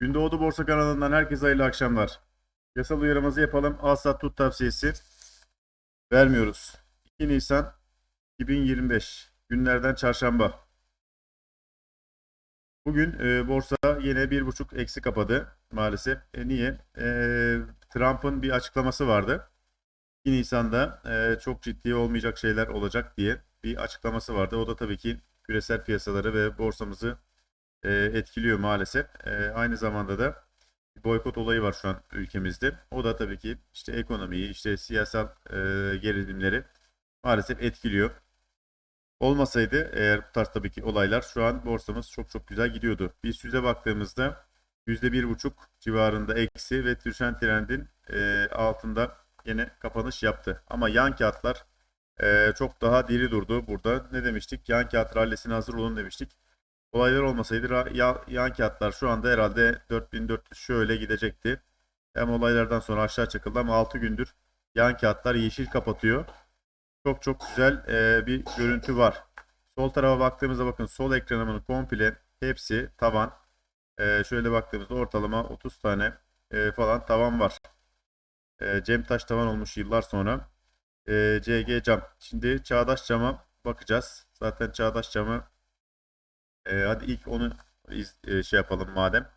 Gündoğdu Borsa kanalından herkese hayırlı akşamlar. Yasal uyarımızı yapalım. Al tut tavsiyesi vermiyoruz. 2 Nisan 2025 günlerden çarşamba. Bugün e, borsa yine 1.5 eksi kapadı maalesef. E, niye? E, Trump'ın bir açıklaması vardı. 2 Nisan'da e, çok ciddi olmayacak şeyler olacak diye bir açıklaması vardı. O da tabii ki küresel piyasaları ve borsamızı e, etkiliyor maalesef. E, aynı zamanda da boykot olayı var şu an ülkemizde. O da tabii ki işte ekonomiyi, işte siyasal e, gerilimleri maalesef etkiliyor. Olmasaydı eğer bu tarz tabii ki olaylar şu an borsamız çok çok güzel gidiyordu. Biz yüze baktığımızda %1,5 civarında eksi ve düşen trendin e, altında yine kapanış yaptı. Ama yan kağıtlar e, çok daha diri durdu burada. Ne demiştik? Yan kağıt rallisine hazır olun demiştik. Olaylar olmasaydı yan kağıtlar şu anda herhalde 4400 şöyle gidecekti. Hem olaylardan sonra aşağı çakıldı ama 6 gündür yan kağıtlar yeşil kapatıyor. Çok çok güzel e, bir görüntü var. Sol tarafa baktığımızda bakın sol ekranımın komple hepsi tavan. E, şöyle baktığımızda ortalama 30 tane e, falan tavan var. E, Cem Taş tavan olmuş yıllar sonra. E, CG cam. Şimdi Çağdaş cama bakacağız. Zaten Çağdaş camı e, hadi ilk onu iz- e, şey yapalım madem.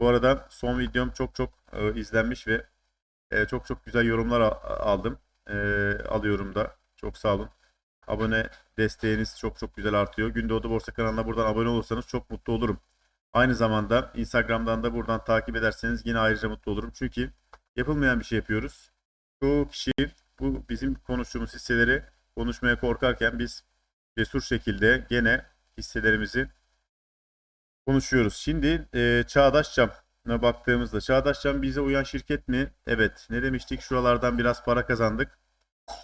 Bu arada son videom çok çok e, izlenmiş ve e, çok çok güzel yorumlar al- aldım. E, alıyorum da. Çok sağ olun. Abone desteğiniz çok çok güzel artıyor. Gündoğdu Borsa kanalına buradan abone olursanız çok mutlu olurum. Aynı zamanda Instagram'dan da buradan takip ederseniz yine ayrıca mutlu olurum. Çünkü yapılmayan bir şey yapıyoruz. Çoğu kişi bu bizim konuştuğumuz hisseleri konuşmaya korkarken biz cesur şekilde gene hisselerimizi konuşuyoruz. Şimdi e, Çağdaş Cam'a baktığımızda Çağdaş Cam bize uyan şirket mi? Evet. Ne demiştik? Şuralardan biraz para kazandık.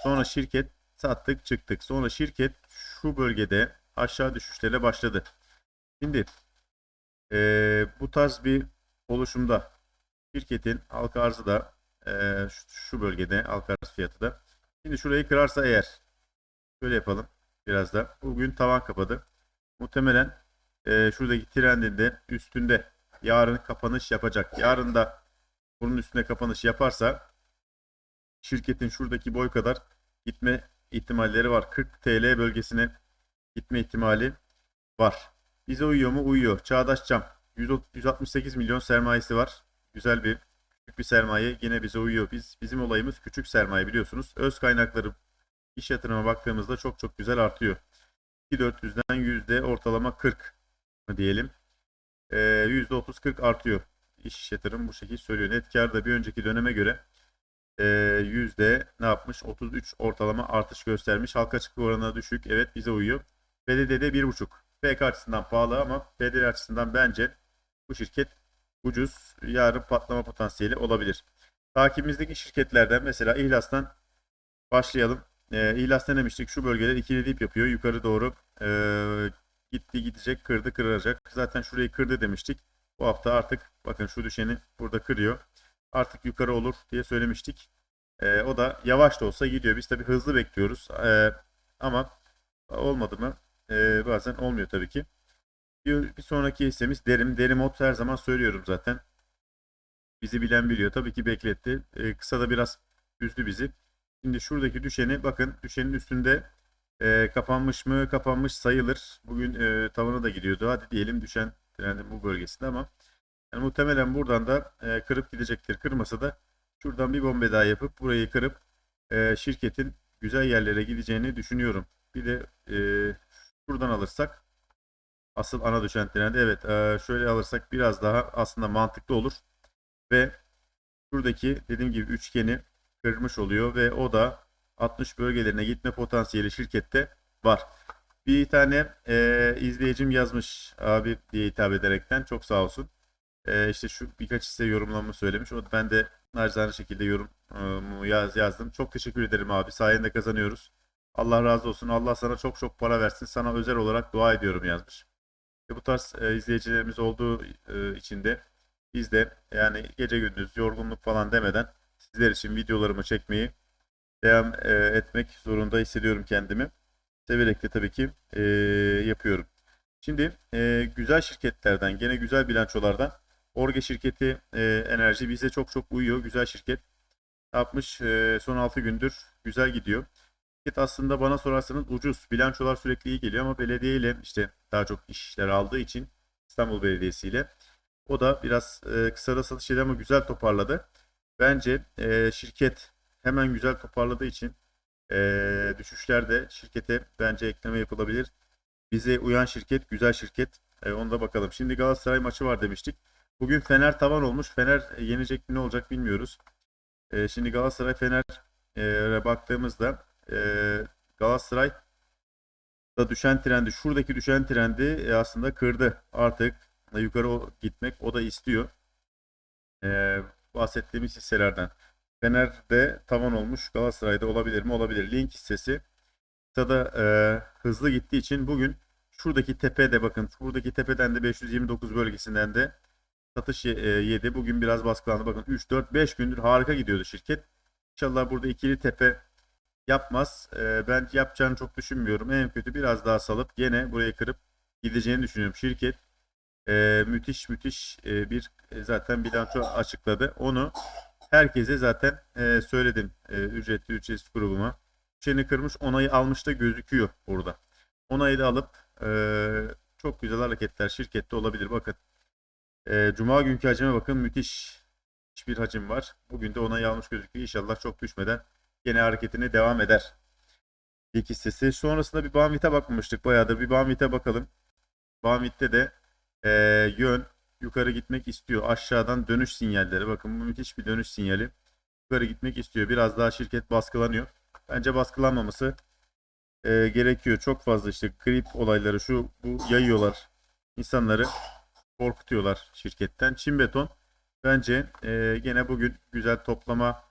Sonra şirket sattık çıktık. Sonra şirket şu bölgede aşağı düşüşlere başladı. Şimdi e, bu tarz bir oluşumda şirketin halka arzı da e, şu, şu bölgede halka arz fiyatı da. Şimdi şurayı kırarsa eğer şöyle yapalım biraz da. Bugün tavan kapadı. Muhtemelen e, şuradaki trendin de üstünde yarın kapanış yapacak. Yarın da bunun üstüne kapanış yaparsa şirketin şuradaki boy kadar gitme ihtimalleri var. 40 TL bölgesine gitme ihtimali var. Bize uyuyor mu? Uyuyor. Çağdaş Cam 100 168 milyon sermayesi var. Güzel bir küçük bir sermaye yine bize uyuyor. Biz bizim olayımız küçük sermaye biliyorsunuz. Öz kaynakları iş yatırıma baktığımızda çok çok güzel artıyor. 2400'den yüzde ortalama 40 mı diyelim. Ee, %30-40 artıyor. İş yatırım bu şekilde söylüyor. Net kar da bir önceki döneme göre e, yüzde ne yapmış? 33 ortalama artış göstermiş. Halka açıklık oranına düşük. Evet bize uyuyor. BDD'de 1.5. PK açısından pahalı ama BDD açısından bence bu şirket ucuz. Yarın patlama potansiyeli olabilir. Takibimizdeki şirketlerden mesela İhlas'tan başlayalım. E, İhlas ne demiştik? Şu bölgeler ikili dip yapıyor. Yukarı doğru e, gitti gidecek, kırdı kıracak. Zaten şurayı kırdı demiştik. Bu hafta artık bakın şu düşeni burada kırıyor. Artık yukarı olur diye söylemiştik. E, o da yavaş da olsa gidiyor. Biz tabii hızlı bekliyoruz. E, ama olmadı mı? E, bazen olmuyor tabii ki. Bir, bir sonraki hissemiz Derim. Derimot her zaman söylüyorum zaten. Bizi bilen biliyor. Tabii ki bekletti. E, kısa da biraz üzdü bizi. Şimdi şuradaki düşeni bakın düşenin üstünde e, kapanmış mı? Kapanmış sayılır. Bugün e, tavana da gidiyordu. Hadi diyelim düşen trendin bu bölgesinde ama yani muhtemelen buradan da e, kırıp gidecektir. Kırmasa da şuradan bir bombe daha yapıp burayı kırıp e, şirketin güzel yerlere gideceğini düşünüyorum. Bir de e, şuradan alırsak asıl ana düşen trendi evet e, şöyle alırsak biraz daha aslında mantıklı olur ve şuradaki dediğim gibi üçgeni kırmış oluyor ve o da 60 bölgelerine gitme potansiyeli şirkette var. Bir tane e, izleyicim yazmış abi diye hitap ederekten çok sağ olsun. E, işte şu birkaç hisse yorumlamamı söylemiş. O ben de naçizane şekilde yorum e, yaz, yazdım. Çok teşekkür ederim abi. Sayende kazanıyoruz. Allah razı olsun. Allah sana çok çok para versin. Sana özel olarak dua ediyorum yazmış. Ve bu tarz e, izleyicilerimiz olduğu e, için de biz de yani gece gündüz yorgunluk falan demeden sizler için videolarımı çekmeyi devam e, etmek zorunda hissediyorum kendimi. Severek de tabii ki e, yapıyorum. Şimdi e, güzel şirketlerden, gene güzel bilançolardan Orge şirketi e, enerji bize çok çok uyuyor. Güzel şirket. Yapmış? E, son 6 gündür güzel gidiyor. Şirket aslında bana sorarsanız ucuz. Bilançolar sürekli iyi geliyor ama belediye ile işte daha çok işler aldığı için İstanbul Belediyesi ile o da biraz e, kısada satış yedi ama güzel toparladı. Bence e, şirket hemen güzel toparladığı için e, düşüşlerde şirkete bence ekleme yapılabilir. Bize uyan şirket güzel şirket. E, onu da bakalım. Şimdi Galatasaray maçı var demiştik. Bugün Fener tavan olmuş. Fener yenecek mi ne olacak bilmiyoruz. E, şimdi Galatasaray Fener'e baktığımızda e, Galatasaray da düşen trendi, şuradaki düşen trendi e, aslında kırdı. Artık yukarı gitmek o da istiyor. E, bahsettiğimiz hisselerden. Fener'de tavan olmuş. Galatasaray'da olabilir mi? Olabilir. Link hissesi da e, hızlı gittiği için bugün şuradaki tepede bakın. Şuradaki tepeden de 529 bölgesinden de satış e, yedi. Bugün biraz baskılandı. Bakın 3, 4, 5 gündür harika gidiyordu şirket. İnşallah burada ikili tepe yapmaz. E, ben yapacağını çok düşünmüyorum. En kötü biraz daha salıp gene burayı kırıp gideceğini düşünüyorum. Şirket e, müthiş müthiş e, bir e, zaten bilanço açıkladı. Onu herkese zaten e, söyledim e, ücretli ücretsiz grubuma. Çeni kırmış onayı almış da gözüküyor burada. Onayı da alıp e, çok güzel hareketler şirkette olabilir. Bakın e, Cuma günkü hacime bakın müthiş bir hacim var. Bugün de onayı almış gözüküyor. İnşallah çok düşmeden gene hareketine devam eder. İlk hissesi. Sonrasında bir Banvit'e bakmamıştık bayağıdır. Bir Banvit'e bakalım. Banvit'te de e, yön yukarı gitmek istiyor. Aşağıdan dönüş sinyalleri. Bakın bu müthiş bir dönüş sinyali. Yukarı gitmek istiyor. Biraz daha şirket baskılanıyor. Bence baskılanmaması e, gerekiyor. Çok fazla işte grip olayları şu bu yayıyorlar. İnsanları korkutuyorlar şirketten. Çin beton bence e, gene bugün güzel toplama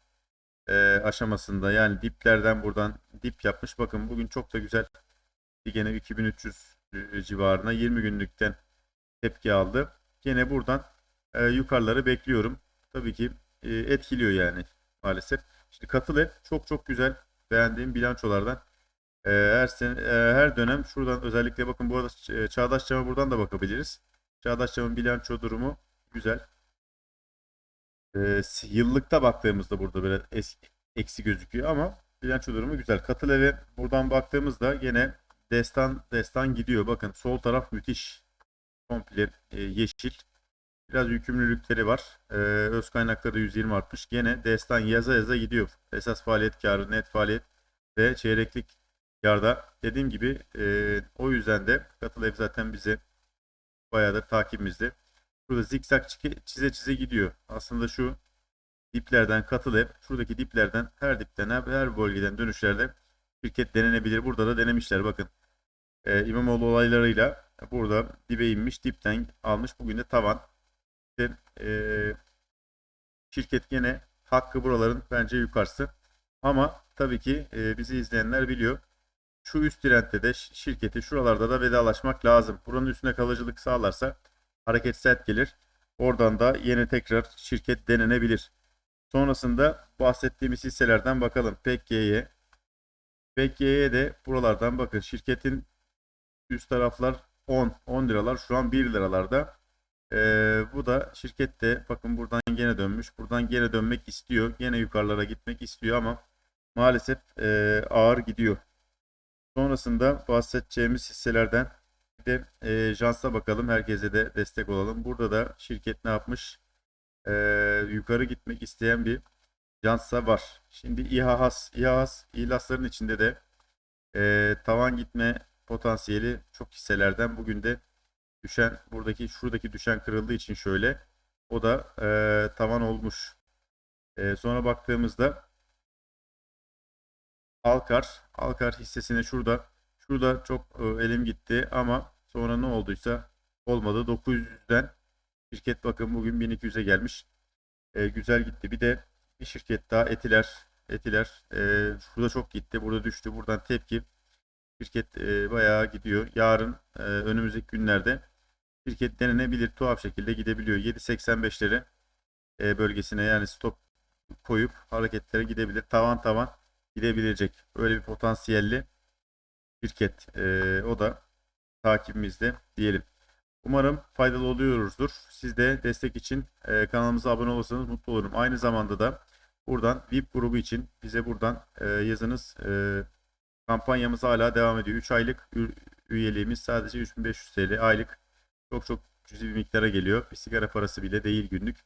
e, aşamasında yani diplerden buradan dip yapmış. Bakın bugün çok da güzel gene 2300 civarına 20 günlükten tepki aldı. Gene buradan e, yukarıları bekliyorum. Tabii ki e, etkiliyor yani maalesef. Şimdi Katıl çok çok güzel beğendiğim bilançolardan. E, her sene, e, her dönem şuradan özellikle bakın bu arada e, Çağdaş Cam'a buradan da bakabiliriz. Çağdaş Cam'ın bilanço durumu güzel. E, yıllıkta baktığımızda burada böyle eski, eksi gözüküyor ama bilanço durumu güzel. Katıl buradan baktığımızda gene destan destan gidiyor. Bakın sol taraf müthiş. Komple e, yeşil. Biraz yükümlülükleri var. Ee, öz kaynakları 120 artmış. Gene destan yaza yaza gidiyor. Esas faaliyet karı, net faaliyet ve çeyreklik karda. Dediğim gibi e, o yüzden de Katıl ev zaten bize bayağıdır takibimizde. Burada zikzak çi- çize çize gidiyor. Aslında şu diplerden Katıl ev, şuradaki diplerden her dipten her bölgeden dönüşlerde şirket denenebilir. Burada da denemişler bakın. Ee, İmamoğlu olaylarıyla burada dibe inmiş, dipten almış. Bugün de tavan. İşte, e, şirket gene hakkı buraların bence yukarısı. Ama tabii ki e, bizi izleyenler biliyor. Şu üst trendde de şirketi şuralarda da vedalaşmak lazım. Buranın üstüne kalıcılık sağlarsa hareket sert gelir. Oradan da yeni tekrar şirket denenebilir. Sonrasında bahsettiğimiz hisselerden bakalım. PK'ye. PK'ye de buralardan bakın. Şirketin üst taraflar 10, 10 liralar. Şu an 1 liralarda. Ee, bu da şirkette bakın buradan gene dönmüş. Buradan gene dönmek istiyor. Gene yukarılara gitmek istiyor ama maalesef e, ağır gidiyor. Sonrasında bahsedeceğimiz hisselerden bir de e, Jans'a bakalım. Herkese de destek olalım. Burada da şirket ne yapmış? E, yukarı gitmek isteyen bir Jans'a var. Şimdi İHAHAS, İHAHAS İHLAS'ların içinde de e, tavan gitme potansiyeli çok hisselerden. Bugün de düşen buradaki şuradaki düşen kırıldığı için şöyle o da e, tavan olmuş. E, sonra baktığımızda Alkar, Alkar hissesine şurada şurada çok e, elim gitti ama sonra ne olduysa olmadı. 900'den şirket bakın bugün 1200'e gelmiş. E, güzel gitti. Bir de bir şirket daha Etiler. Etiler e, şurada çok gitti. Burada düştü. Buradan tepki. Şirket e, bayağı gidiyor. Yarın e, önümüzdeki günlerde şirket denenebilir. Tuhaf şekilde gidebiliyor. 7.85'leri e, bölgesine yani stop koyup hareketlere gidebilir. Tavan tavan gidebilecek. Öyle bir potansiyelli şirket. E, o da takibimizde diyelim. Umarım faydalı oluyoruzdur. Siz de destek için e, kanalımıza abone olursanız mutlu olurum. Aynı zamanda da buradan VIP grubu için bize buradan e, yazınız. E, kampanyamız hala devam ediyor. 3 aylık üyeliğimiz sadece 3500 TL aylık. Çok çok cüzi bir miktara geliyor. Bir sigara parası bile değil günlük.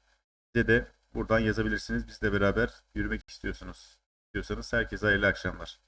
Bize de buradan yazabilirsiniz. Bizle beraber yürümek istiyorsunuz. Diyorsanız herkese hayırlı akşamlar.